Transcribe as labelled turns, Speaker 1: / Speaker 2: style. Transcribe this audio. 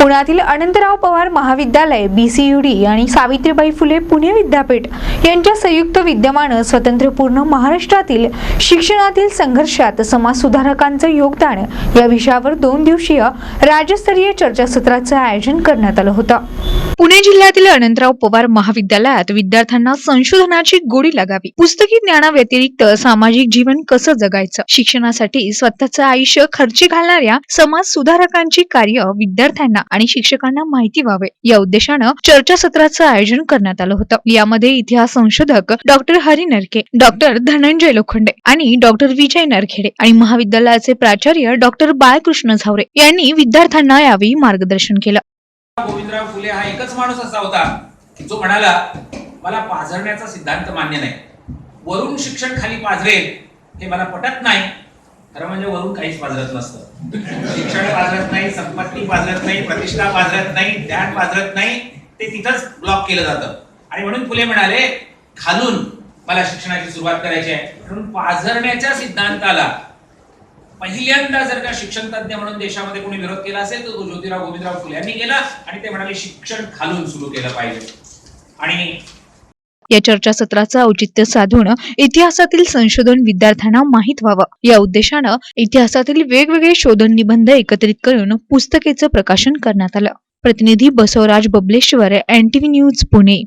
Speaker 1: पुण्यातील अनंतराव पवार महाविद्यालय बीसीयुडी आणि सावित्रीबाई फुले पुणे विद्यापीठ यांच्या संयुक्त विद्यमानं स्वतंत्रपूर्ण महाराष्ट्रातील शिक्षणातील संघर्षात समाज सुधारकांचं योगदान या विषयावर दोन दिवसीय राज्यस्तरीय चर्चासत्राचं आयोजन करण्यात आलं होतं. पुणे जिल्ह्यातील अनंतराव पवार महाविद्यालयात विद्यार्थ्यांना संशोधनाची गोडी लागावी. पुस्तकी ज्ञानाव्यतिरिक्त सामाजिक जीवन कसं जगायचं? शिक्षणासाठी स्वतःचं आयुष्य खर्ची घालणाऱ्या समाज सुधारकांची कार्य विद्यार्थ्यांना आणि शिक्षकांना माहिती व्हावे. या उद्देशानं चर्चासत्राचं आयोजन करण्यात आलं होतं. यामध्ये इतिहास संशोधक डॉक्टर हरी नरके डॉक्टर धनंजय लोखंडे आणि डॉक्टर विजय नरखेडे आणि महाविद्यालयाचे प्राचार्य डॉक्टर बाळकृष्ण झावरे यांनी विद्यार्थ्यांना यावेळी मार्गदर्शन केलं.
Speaker 2: गोविंदराव फुले हा एकच माणूस असा होता की जो म्हणाला मला पाझरण्याचा सिद्धांत मान्य नाही. वरून शिक्षण खाली पाझरेल हे मला पटत नाही. खरं म्हणजे वरून काहीच पाझरत नसतं. शिक्षण पाझरत नाही संपत्ती पाझरत नाही प्रतिष्ठा पाझरत नाही ज्ञान पाझरत नाही ते तिथंच ब्लॉक केलं जातं. आणि म्हणून फुले म्हणाले खालून मला शिक्षणाची सुरुवात करायची आहे. म्हणून पाझरण्याच्या सिद्धांताला पहिल्यांदा जर का शिक्षण तज्ञ म्हणून देशामध्ये कोणी विरोध केला असेल तर तो ज्योतिराव गोविंदराव फुले यांनी केला आणि ते म्हणाले शिक्षण खालून सुरू केलं पाहिजे. आणि
Speaker 1: या चर्चासत्राचं औचित्य साधून इतिहासातील संशोधन विद्यार्थ्यांना माहीत व्हावं. या उद्देशानं इतिहासातील वेगवेगळे शोधन निबंध एकत्रित करून पुस्तकेचं प्रकाशन करण्यात आलं. प्रतिनिधी बसवराज बबलेश्वर एनटीव्ही न्यूज पुणे.